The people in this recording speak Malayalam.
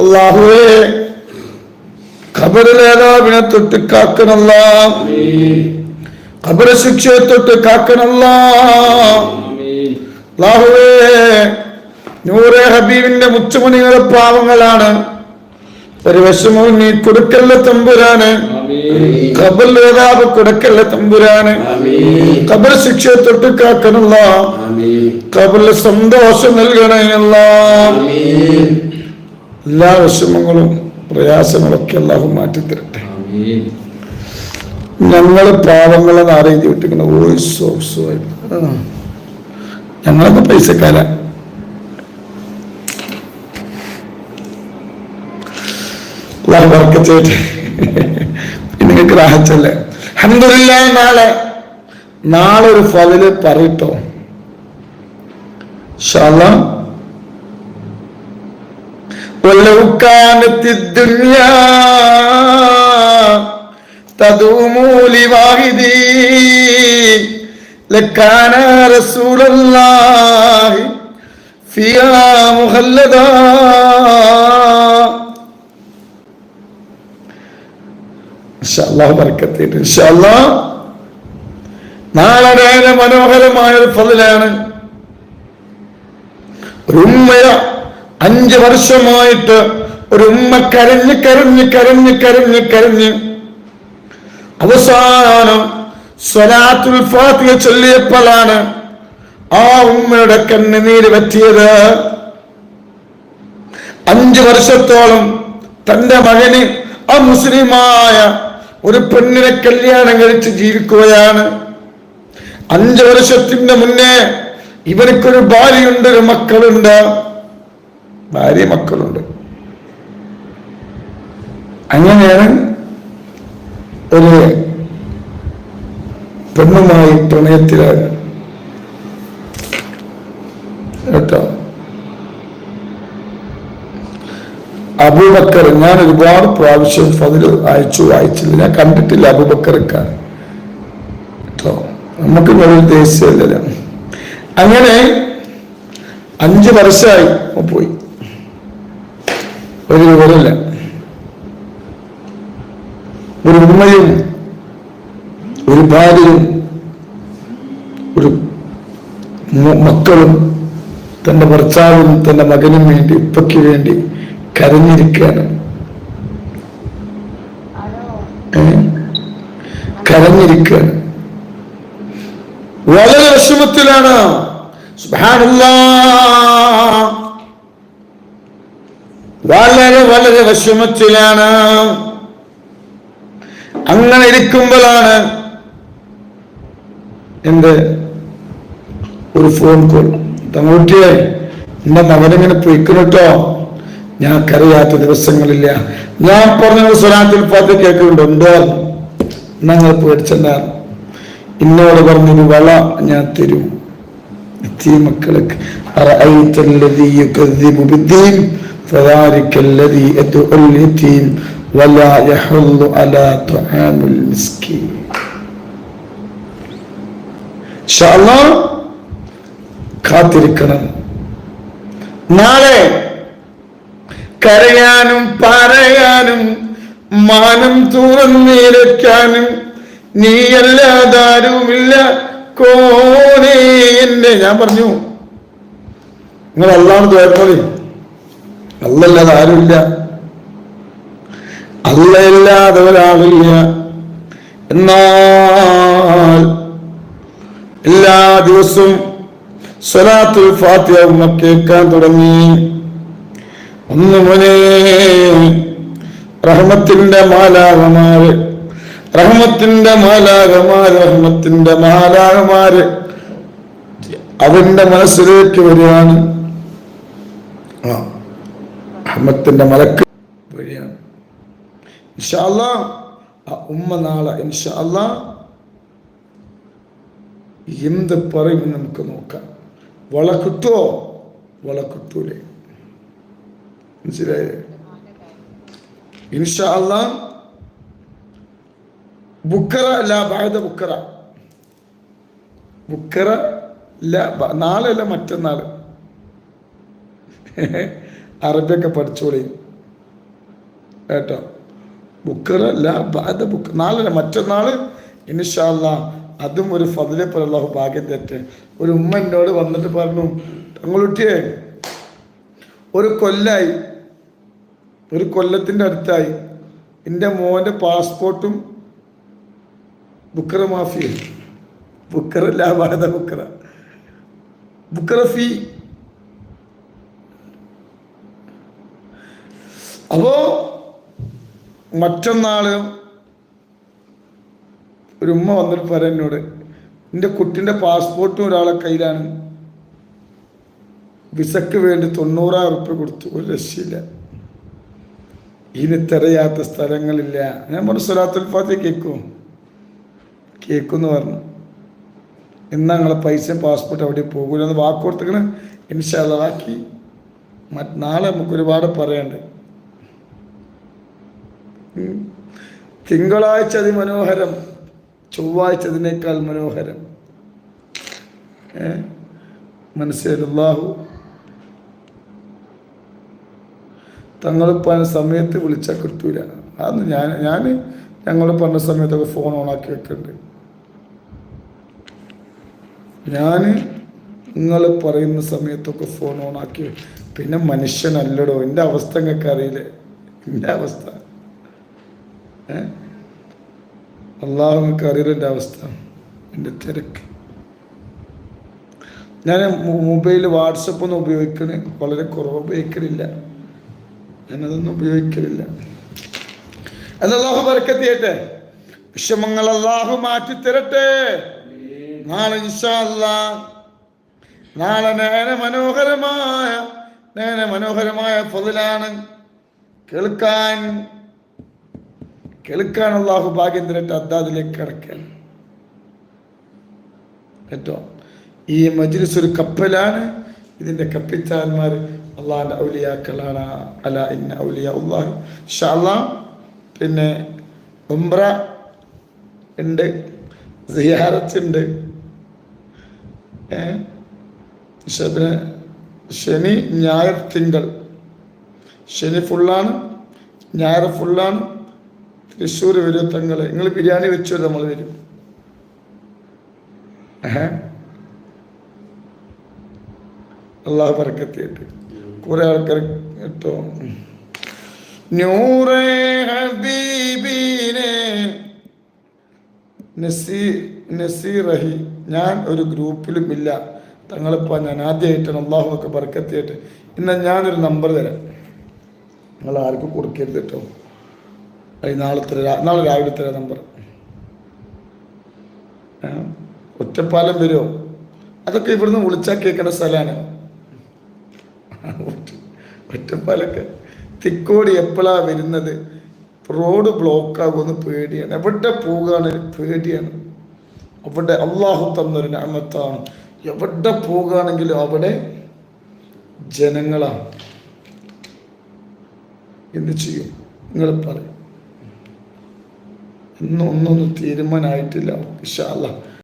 അള്ളാഹുവേ ഖബറിലേതാവിനെ തൊട്ട് കാക്കണല്ല. ഖബർ ശിക്ഷയെ തൊട്ട് കാക്കണല്ല. അള്ളാഹുവേ നൂറെ ഹബീബിന്റെ മുച്ചുമണികളെ പാവങ്ങളാണ്. ഒരു വിഷമവും നീ കൊടുക്കല്ല തമ്പുരാന്. ഖബർ നേതാവ് കൊടുക്കല്ല തമ്പുരാന്. ഖബർ ശിക്ഷയെ തൊട്ട് കാക്കണല്ല. ഖബറിൽ സന്തോഷം നൽകണമല്ല എല്ലാ വിഷമങ്ങളും പ്രയാസങ്ങളൊക്കെ അല്ലാഹു മാറ്റി തരട്ടെ ഞങ്ങൾ പാവങ്ങളെ നാരെഴുതി വിട്ടിരിക്കുന്ന വോയിസ് ഓഫ് ഞങ്ങളൊക്കെ പൈസക്കാരാ. നിങ്ങൾക്ക് റാഹച്ചല്ലേ അഹമ്മദില്ല നാളെ നാളെ ഒരു ഫതിൽ പറയട്ടോ. ഷാല്ലാം ولو كانت الدنيا تدوم لواحدي لكان رسول الله فيها مخلدا ഇൻഷാല്ലാഹ് ബർക്കത്തേറ്റ് ഇൻഷാല്ലാഹ് നാളെ വളരെ മനോഹരമായ ഒരു ഫതിലാണ് ഒരു ഉമ്മയ അഞ്ച് വർഷമായിട്ട് ഒരു ഉമ്മ കരഞ്ഞ് കരഞ്ഞ് കരഞ്ഞ് കരഞ്ഞ് കരഞ്ഞ് അവസാനം സ്വലാത്തുൽ ഫാത്തിഹ ചൊല്ലിയപ്പോഴാണ് ആ ഉമ്മയുടെ കണ്ണുനീര് പറ്റിയത് അഞ്ചു വർഷത്തോളം തന്റെ മകന് ആ മുസ്ലിമായ ഒരു പെണ്ണിനെ കല്യാണം കഴിച്ച് ജീവിക്കുകയാണ്. അഞ്ചു വർഷത്തിന്റെ മുന്നേ ഇവർക്കൊരു ഭാര്യയുണ്ട് ഒരു മക്കളുണ്ട്. ഭാര്യ മക്കളുണ്ട്. അങ്ങനെയാണ് ഒരു പെണ്ണുമായി പ്രണയത്തിലാണ് കേട്ടോ. അബൂബക്കർ ഞാൻ ഒരുപാട് പ്രാവശ്യം ഫതിൽ അയച്ചു വായിച്ചില്ല. ഞാൻ കണ്ടിട്ടില്ല അബൂബക്കർക്കാർ കേട്ടോ. നമുക്ക് ഒരു ദേശീയമല്ലല്ലോ അങ്ങനെ അഞ്ചു വർഷമായി പോയി. ഒരു വിവരമില്ല ഒരു ഉമ്മയും ഒരു ഭാര്യയും ഒരു മക്കളും തന്റെ ഭർത്താവിനും തന്റെ മകനും വേണ്ടി ഉപ്പയ്ക്ക് വേണ്ടി കരഞ്ഞിരിക്കുകയാണ്? കരഞ്ഞിരിക്കുകയാണ് വളരെ വിഷമത്തിലാണ് സുബ്ഹാനല്ലാ. വളരെ വളരെ വിഷമത്തിലാണ്. അങ്ങനെ ഇരിക്കുമ്പോഴാണ് എന്ത് ഒരു ഫോൺ കോൾ തങ്ങൂട്ടിയെ എന്റെ മകനിങ്ങനെ പൊയ്ക്കണട്ടോ ഞാൻ കരയാത്ത ദിവസങ്ങളില്ല. ഞാൻ പറഞ്ഞ സ്വലാത്തിൽ പാത്ത് കേൾക്കുന്നുണ്ട്. ഉണ്ടോ? ഞങ്ങൾ പേടിച്ചെന്നാണ് ഇന്നോട് പറഞ്ഞൊരു വള ഞാൻ തരും. എത്തിയ മക്കൾക്ക് أرأيت الذي يكذب بالدين فذلك الذي يدعو اليتيم ولا يحض على طعام المسكين إن شاء الله കാത്തിരിക്കണം നാളെ കരയാനും പറയാനും മാനം തുറന്നിരക്കാനും നീയല്ലാതാരുമില്ല കോണേ എന്നെ ഞാൻ പറഞ്ഞു നിങ്ങൾ അല്ലാന്ന് തോന്നോളി അല്ലല്ലാതെ ആരുമില്ല. അള്ളയല്ലാതെ ഒരാളില്ല. എന്നാൽ എല്ലാ ദിവസവും സ്വലാത്തുൽ ഫാത്തിഹ കേൾക്കാൻ തുടങ്ങി. ഒന്ന് മുനേ റഹ്മത്തിന്റെ മാലാകമാര് റഹ്മത്തിന്റെ മാലാകമാര് റഹ്മത്തിന്റെ മാലാകമാര് അവന്റെ മനസ്സിലേക്ക് വരികയാണ്. ആ. റഹ്മത്തിന്റെ മലക്ക് വഴിയാണ്. ഇൻഷാ അല്ലാ ആ ഉമ്മ നാളെ ഇൻഷാല്ല എന്ത് പറയും നമുക്ക് നോക്കാം. വള കിട്ടുമോ വള കിട്ടൂലേ മനസ്സിലായേ ഇൻഷാല്ല ബുക്കറ അല്ല ബാധ ബുക്കറ ബുക്കറ നാളെ അല്ല മറ്റന്നാൾ അറബിയൊക്കെ പഠിച്ചോളി. കേട്ടോ? ബുക്കറല്ല ബുക്ക് നാളെ മറ്റന്നാൾ ഇൻഷാല്ല അതും ഒരു ഫതിലെ പോലെ അള്ളാഹു ഭാഗ്യം തെറ്റ് ഒരു ഉമ്മ എന്നോട് വന്നിട്ട് പറഞ്ഞു തങ്ങളുട്ടിയെ ഒരു കൊല്ലായി ഒരു കൊല്ലത്തിന്റെ അടുത്തായി എന്റെ മോന്റെ പാസ്പോർട്ടും ബുക്കറ മാഫിയ ബുക്കറല്ല ബാധ ബുക്കറ. ബുക്കറ ഫീ അപ്പോ മറ്റന്നാൾ ഒരു ഉമ്മ വന്നിട്ട് പറയാൻ എന്നോട് എന്റെ കുട്ടിന്റെ പാസ്പോർട്ടും ഒരാളെ കയ്യിലാണ്. വിസക്ക് വേണ്ടി തൊണ്ണൂറായിരം ഉറുപ്പ്യ കൊടുത്തു. ഒരു രക്ഷയില്ല. ഇനി തിരയാത്ത സ്ഥലങ്ങളില്ല. ഞാൻ പറഞ്ഞു സ്വലാത്തുൽ ഫാത്തി കേൾക്കും കേൾക്കുമെന്ന് പറഞ്ഞു. എന്നാ നിങ്ങളെ പൈസ പാസ്പോർട്ട് അവിടെ പോകൂല എന്ന് വാക്ക് കൊടുത്തേക്കണ് ഇൻഷാല്ല ബാക്കി മറ്റ് നാളെ നമുക്ക് ഒരുപാട് പറയാനുണ്ട്. തിങ്കളാഴ്ച അതിമനോഹരം ചൊവ്വാഴ്ച അതിനേക്കാൾ മനോഹരം. മനസ്സിലാഹു തങ്ങളിപ്പോ സമയത്ത് വിളിച്ചാൽ കിട്ടൂല. അന്ന് ഞാൻ ഞാൻ ഞങ്ങൾ പറഞ്ഞ സമയത്തൊക്കെ ഫോൺ ഓണാക്കി വെക്കുന്നുണ്ട് ഞാൻ നിങ്ങൾ പറയുന്ന സമയത്തൊക്കെ ഫോൺ ഓണാക്കി പിന്നെ മനുഷ്യനല്ലടോ. എന്റെ അവസ്ഥ നിങ്ങൾക്ക് അറിയില്ലേ? എന്റെ അവസ്ഥ. ഏ? അള്ളാഹു അറിയില്ല എന്റെ അവസ്ഥ എന്റെ തിരക്ക്. ഞാൻ മൊബൈൽ വാട്സപ്പ് ഒന്നും ഉപയോഗിക്കണ വളരെ കുറവ്. ഉപയോഗിക്കലില്ല. ഞാനതൊന്നും ഉപയോഗിക്കലില്ല. എന്ന് അള്ളാഹു ബർക്കത്തിയട്ടെ വിഷമങ്ങൾ അള്ളാഹു മാറ്റി തരട്ടെ നാളെ നാളെ നേന മനോഹരമായ നേന മനോഹരമായ ഫതിലാണ് കേൾക്കാൻ കേൾക്കാൻ ഭാഗ്യം തരട്ടെ അദ്ദാദിലേക്ക് കിടക്കാൻ കേട്ടോ? ഈ മജ്ലിസ് ഒരു കപ്പലാണ്. ഇതിന്റെ കപ്പിത്താൻമാർ അള്ളാഹിന്റെ ഔലിയാക്കളാണ്. അല ഇന്ന ഔലിയ അള്ളാഹു ഷാല്ലാ പിന്നെ ഉംറ ഉണ്ട് സിയാറത്ത് ഉണ്ട് ഏ? പക്ഷെ പിന്നെ ശനി ഞായർ തിങ്കൾ. ശനി ഫുള്ളാണ് ഞായർ ഫുള്ളാണ്. തൃശ്ശൂർ വരും തങ്ങൾ നിങ്ങൾ ബിരിയാണി വെച്ചു നമ്മൾ വരും. ഏഹ്? അള്ളാഹു കുറെ ആൾക്കാർ കേട്ടോ. നൂറേ ഞാൻ ഒരു ഗ്രൂപ്പിലും ഇല്ല. തങ്ങളിപ്പോൾ ഞാൻ ആദ്യമായിട്ടാണ് അള്ളാഹു ഒക്കെ ബർക്കത്തിയായിട്ട് ഇന്ന് ഞാനൊരു നമ്പർ തരാം. നിങ്ങൾ ആർക്കും കൊടുക്കരുത് കേട്ടോ. അത് നാളെ തരാം നാളെ രാവിലെ തരാം നമ്പർ. ഒറ്റപ്പാലം വരുമോ അതൊക്കെ ഇവിടുന്ന് വിളിച്ചാൽ കേൾക്കേണ്ട സ്ഥലമാണ് ഒറ്റപ്പാലൊക്കെ. തിക്കോടി എപ്പോഴാ വരുന്നത്? റോഡ് ബ്ലോക്ക് ആകുമെന്ന് പേടിയാണ്. എവിടെ പോകുകയാണ് പേടിയാണ്. അവിടെ അള്ളാഹു തന്നൊരു അമത്താണ് എവിടെ പോകുകയാണെങ്കിലും അവിടെ ജനങ്ങളാണ്. എന്ത് ചെയ്യും? നിങ്ങൾ പറയും. ഇന്നും ഒന്നൊന്നും തീരുമാനമായിട്ടില്ല ഇഷാല്ല